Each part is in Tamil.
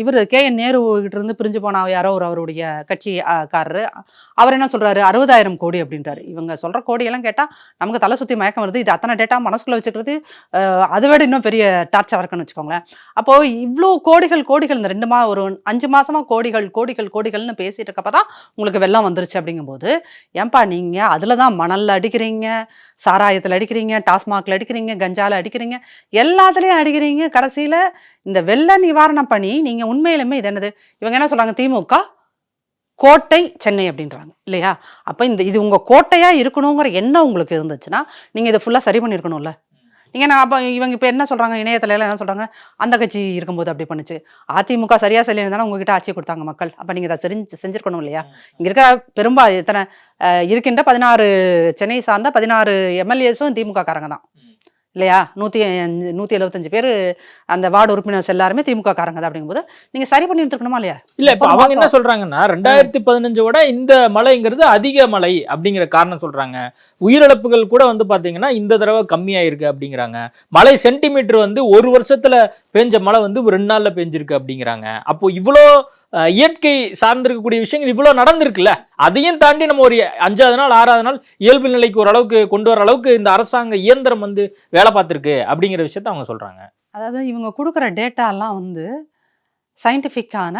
இவர் கே. என். நேரு கிட்ட இருந்து பிரிஞ்சு போன யாரோ ஒரு அவருடைய கட்சி காரரு. அவர் என்ன சொல்றாரு? அறுபதாயிரம் கோடி அப்படின்றாரு. இவங்க சொல்ற கோடியெல்லாம் கேட்டா நமக்கு தலை சுத்தி மயக்கம் வருது. இது அத்தனை டேட்டா மனசுக்குள்ள வச்சுக்கிறது அதை விட இன்னும் பெரிய டார்ச்சர் இருக்குன்னு வச்சுக்கோங்களேன். அப்போ இவ்வளோ கோடிகள் கோடிகள் இந்த ரெண்டு மா ஒரு அஞ்சு மாசமா கோடிகள் கோடிகள் கோடிகள்னு பேசிட்டு இருக்கப்பதான் உங்களுக்கு வெள்ளம் வந்துருச்சு அப்படிங்கும்போது ஏன்பா நீங்க அதுல தான் மணல்ல அடிக்கிறீங்க சாராயத்தில் அடிக்கிறீங்க டாஸ்மாக்ல அடிக்கிறீங்க கஞ்சால அடிக்கிறீங்க எல்லாத்துலயும் அடிக்கிறீங்க கடைசியில இந்த வெள்ள நிவாரணம் பண்ணி நீங்க உண்மையிலுமே இது என்னது? இவங்க என்ன சொல்றாங்க? திமுக கோட்டை சென்னை அப்படின்றாங்க இல்லையா? அப்ப இந்த இது உங்க கோட்டையா இருக்கணுங்கிற எண்ணம் உங்களுக்கு இருந்துச்சுன்னா நீங்க இதை ஃபுல்லா சரி பண்ணிருக்கணும்ல. நீங்க நான் அப்ப இவங்க இப்ப என்ன சொல்றாங்க? இணையத்துல என்ன சொல்றாங்க? அந்த கட்சி இருக்கும்போது அப்படி பண்ணுச்சு. அதிமுக சரியா சரியா உங்ககிட்ட ஆட்சி கொடுத்தாங்க மக்கள். அப்ப நீங்க அதை செஞ்சு செஞ்சிருக்கணும் இல்லையா? இங்க இருக்கிற பெரும்பா இத்தனை இருக்கின்ற பதினாறு சென்னை சார்ந்த பதினாறு எம்எல்ஏஸும் திமுக காரங்க தான். இல்லையா? நூற்றி நூற்றி எழுபத்தஞ்சு பேர் அந்த வார்டு உறுப்பினர்ஸ் எல்லாருமே திமுக காரங்க தான் அப்படிங்கும்போது நீங்கள் சரி பண்ணிட்டு இருக்கணுமா இல்லையா? இல்ல இப்ப அவங்க என்ன மாசம். சொல்றாங்கன்னா ரெண்டாயிரத்தி பதினஞ்சோட இந்த மழைங்கிறது அதிக மழை அப்படிங்கிற காரணம் சொல்றாங்க. உயிரிழப்புகள் கூட வந்து பாத்தீங்கன்னா இந்த தடவை கம்மியாயிருக்கு அப்படிங்கிறாங்க. மழை சென்டிமீட்டர் வந்து ஒரு வருஷத்துல பெஞ்ச மழை வந்து ரெண்டு நாள்ல பெஞ்சிருக்கு அப்படிங்கிறாங்க. அப்போ இவ்வளோ இயற்கை சார்ந்திருக்கக்கூடிய விஷயங்கள் இவ்வளோ நடந்திருக்குல்ல? அதையும் தாண்டி நம்ம ஒரு அஞ்சாவது நாள் ஆறாவது நாள் இயல்பு நிலைக்கு ஓரளவுக்கு கொண்டு வர அளவுக்கு இந்த அரசாங்க இயந்திரம் வந்து வேலை பார்த்துருக்கு அப்படிங்கிற விஷயத்த அவங்க சொல்கிறாங்க அதாவது இவங்க கொடுக்குற டேட்டாலாம் வந்து சயின்டிஃபிக்கான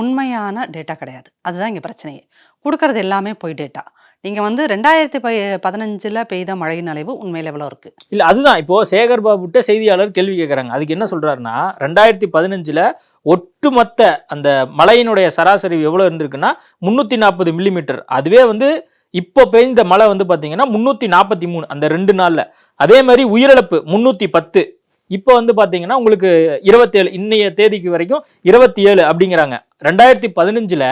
உண்மையான டேட்டா கிடையாது. அதுதான் இங்கே பிரச்சனையே. கொடுக்கறது எல்லாமே போய் டேட்டா நீங்கள் வந்து ரெண்டாயிரத்தி ப பதினஞ்சில் பெய்த மழையின் அளவு உண்மையில் எவ்வளோ இருக்குது இல்ல அதுதான். இப்போ சேகர் பாபுட்ட செய்தியாளர் கேள்வி கேட்குறாங்க அதுக்கு என்ன சொல்றாருன்னா ரெண்டாயிரத்தி பதினஞ்சுல ஒட்டுமொத்த அந்த மழையினுடைய சராசரி எவ்வளவு இருந்திருக்குன்னா முன்னூத்தி நாற்பது மில்லிமீட்டர் அதுவே வந்து இப்போ பெய்ந்த மழை வந்து பார்த்தீங்கன்னா முந்நூற்றி நாற்பத்தி மூணு அந்த ரெண்டு நாளில். அதே மாதிரி உயிரிழப்பு முந்நூற்றி பத்து. இப்போ வந்து பார்த்தீங்கன்னா உங்களுக்கு இருபத்தேழு இன்னைய தேதிக்கு வரைக்கும் இருபத்தி ஏழு அப்படிங்கிறாங்க. ரெண்டாயிரத்தி பதினஞ்சில்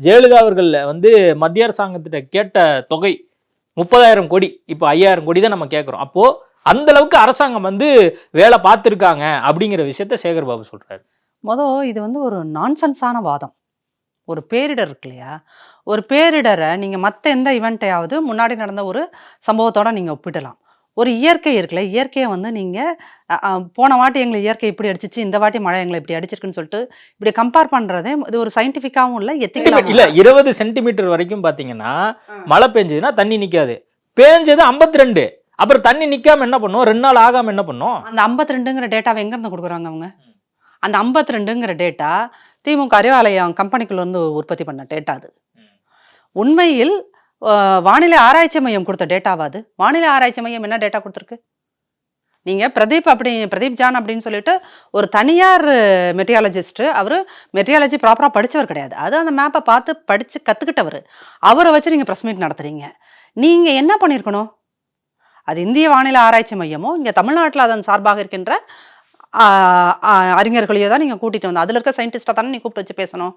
ஜெயலலிதா அவர்கள் வந்து மத்திய அரசாங்கத்திட்ட கேட்ட தொகை முப்பதாயிரம் கோடி. இப்போ ஐயாயிரம் கோடி தான் நம்ம கேட்குறோம் அப்போது அந்த அளவுக்கு அரசாங்கம் வந்து வேலை பார்த்துருக்காங்க அப்படிங்கிற விஷயத்த சேகர் பாபு சொல்கிறாரு மொதல் இது வந்து ஒரு நான்சென்ஸான வாதம். ஒரு பேரிடர் இருக்கு இல்லையா? ஒரு பேரிடரை நீங்கள் மற்ற எந்த இவெண்ட்டையாவது முன்னாடி நடந்த ஒரு சம்பவத்தோட நீங்கள் ஒப்பிடலாம். ஒரு இயற்கை இருக்குல்ல இயற்கையை வந்து நீங்கள் போன வாட்டி எங்களை இயற்கை இப்படி அடிச்சிச்சு இந்த வாட்டி மழை எங்களை இப்படி அடிச்சிருக்குன்னு சொல்லிட்டு இப்படி கம்பேர் பண்ணுறதே இது ஒரு சயின்டிஃபிக்காகவும் இல்லை இல்ல எத்திக்கலாம் இருபது சென்டிமீட்டர் வரைக்கும் பாத்தீங்கன்னா மழை பெஞ்சதுன்னா தண்ணி நிக்காது. பேஞ்சது 52 ரெண்டு அப்புறம் தண்ணி நிக்காம என்ன பண்ணும் ரெண்டு நாள் ஆகாம என்ன பண்ணும் அந்த 52 ரெண்டுங்கிற டேட்டாவை எங்கேருந்து கொடுக்குறாங்க அவங்க? அந்த 52 ரெண்டுங்கிற டேட்டா திமுக அறிவாலயம் கம்பெனிக்குள்ள இருந்து உற்பத்தி பண்ண டேட்டா அது. உண்மையில் வானிலை ஆராய்ச்சி மையம் கொடுத்த டேட்டாவா அது? வானிலை ஆராய்ச்சி மையம் என்ன டேட்டா கொடுத்துருக்கு? நீங்கள் பிரதீப் அப்படி பிரதீப் ஜான் அப்படின்னு சொல்லிட்டு ஒரு தனியார் மெட்டியாலஜிஸ்ட்டு அவர் மெட்டியாலஜி ப்ராப்பராக படித்தவர் கிடையாது. அது அந்த மேப்பை பார்த்து படித்து கற்றுக்கிட்டவர் அவரை வச்சு நீங்கள் ப்ரெஸ் மீட் நடத்துகிறீங்க நீங்கள் என்ன பண்ணியிருக்கணும்? அது இந்திய வானிலை ஆராய்ச்சி மையமோ இங்கே தமிழ்நாட்டில் அதன் சார்பாக இருக்கின்ற அறிஞர்களையோ தான் நீங்கள் கூட்டிகிட்டு வந்து அதில் இருக்க சயின்டிஸ்ட்டை தானே நீ கூப்பிட்டு வச்சு பேசணும்?